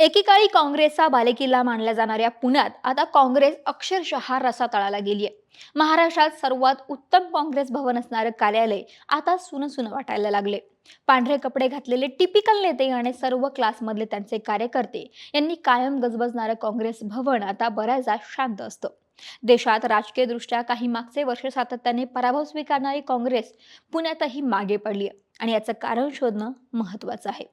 एकेकाळी काँग्रेसचा बालेकिल्ला मानल्या जाणाऱ्या पुण्यात आता काँग्रेस अक्षरशः रसातळाला गेली आहे महाराष्ट्रात सर्वात उत्तम काँग्रेस भवन असणारं कार्यालय आता सुनं वाटायला लागले पांढरे कपडे घातलेले टिपिकल नेते आणि सर्व क्लासमधले त्यांचे कार्यकर्ते यांनी कायम गजबजणारं काँग्रेस भवन आता बऱ्याचदा शांत असतं. देशात राजकीय दृष्ट्या काही मागचे वर्ष सातत्याने पराभव स्वीकारणारी काँग्रेस पुण्यातही मागे पडली आहे आणि याचं कारण शोधणं महत्वाचं आहे.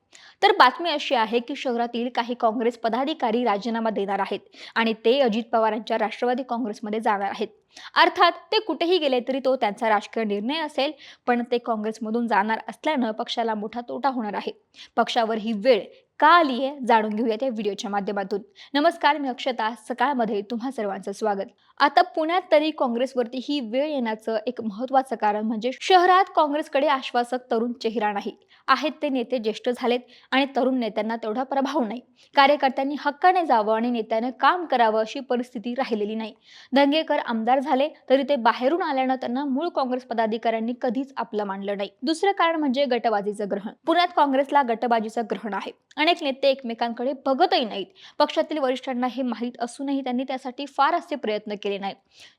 तर बातमी अशी आहे की शहरातील काही काँग्रेस पदाधिकारी राजीनामा देणार आहेत आणि ते अजित पवारांच्या राष्ट्रवादी काँग्रेसमध्ये जाणार आहेत. अर्थात ते कुठेही गेले तरी तो त्यांचा राजकीय निर्णय असेल पण ते काँग्रेसमधून जाणार असल्यानं पक्षाला मोठा तोटा होणार आहे. पक्षावर ही वेळ का आली आहे जाणून घेऊयात या व्हिडिओच्या माध्यमातून. नमस्कार मी अक्षता. सकाळमध्ये तुम्हा सर्वांचं स्वागत. आता पुण्यात तरी काँग्रेसवरती ही वेळ येण्याचं एक महत्वाचं कारण म्हणजे शहरात काँग्रेसकडे आश्वासक तरुण चेहरा नाही. आहेत ते नेते ज्येष्ठ झालेत आणि तरुण नेत्यांना तेवढा प्रभाव नाही. कार्यकर्त्यांनी हक्काने जावं आणि नेत्यानं काम करावं अशी परिस्थिती राहिलेली नाही. दंगेकर आमदार झाले तरी ते बाहेरून आल्यानं त्यांना मूळ काँग्रेस पदाधिकाऱ्यांनी कधीच आपलं मानलं नाही. दुसरं कारण म्हणजे गटबाजीचं ग्रहण. पुण्यात काँग्रेसला गटबाजीचं ग्रहण आहे. आणि अनेक नेते एकमेकांकडे बघतही नाहीत. पक्षातील वरिष्ठांना हे माहीत असूनही त्यांनी त्यासाठी फार असे प्रयत्न केले नाहीत.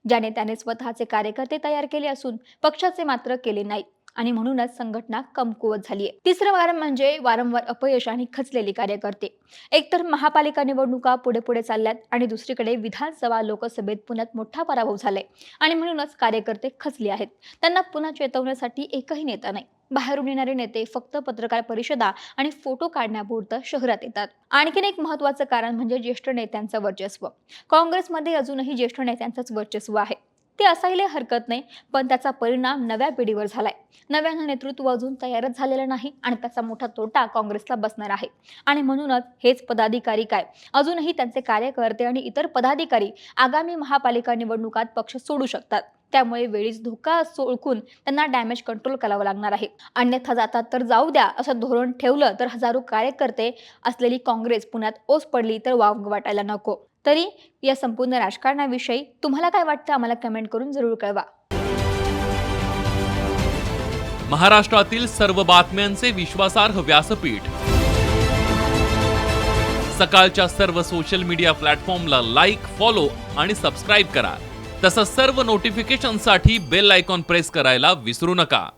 ज्याने त्याने स्वतःचे कार्यकर्ते तयार केले असून पक्षाचे मात्र केले नाहीत आणि म्हणूनच संघटना कमकुवत झाली आहे तिसरं कारण म्हणजे वारंवार अपयश आणि खचलेले कार्यकर्ते. एकतर महापालिका निवडणुका पुढे पुढे चालल्यात आणि दुसरीकडे विधानसभा लोकसभेत पुण्यात मोठा पराभव झालाय. आणि म्हणूनच कार्यकर्ते खचले आहेत. त्यांना पुन्हा चेतवण्यासाठी एकही नेता नाही. बाहेरून येणारे नेते फक्त पत्रकार परिषदा आणि फोटो काढण्यापुरतं शहरात येतात. आणखीन एक महत्वाचं कारण म्हणजे ज्येष्ठ नेत्यांचं वर्चस्व. काँग्रेसमध्ये अजूनही ज्येष्ठ नेत्यांचंच वर्चस्व आहे. ते असायला हरकत नाही पण त्याचा परिणाम नव्या पिढीवर झालाय. नव्यानं नेतृत्व अजून तयारच झालेलं नाही आणि त्याचा मोठा तोटा काँग्रेसला बसणार आहे. आणि म्हणूनच हेच पदाधिकारी काय? अजूनही त्यांचे कार्यकर्ते आणि इतर पदाधिकारी आगामी महापालिका निवडणुकात पक्ष सोडू शकतात. त्यामुळे वेळीच धोका ओळखून त्यांना डॅमेज कंट्रोल करावं लागणार आहे. अन्यथा जातात तर जाऊ द्या असं धोरण ठेवलं तर हजारो कार्यकर्ते असलेली काँग्रेस पुण्यात ओस पडली तर वाव वाटायला नको. तरी या संपूर्ण राजकारणाविषयी तुम्हाला काय वाटतं आम्हाला कमेंट करून जरूर कळवा. महाराष्ट्रातील सर्व बातम्यांचे विश्वासार्ह व्यासपीठ. सकाळच्या सर्व सोशल मीडिया प्लॅटफॉर्मला लाईक फॉलो आणि सबस्क्राईब करा. तसंच सर्व नोटिफिकेशनसाठी बेल आयकॉन प्रेस करायला विसरू नका.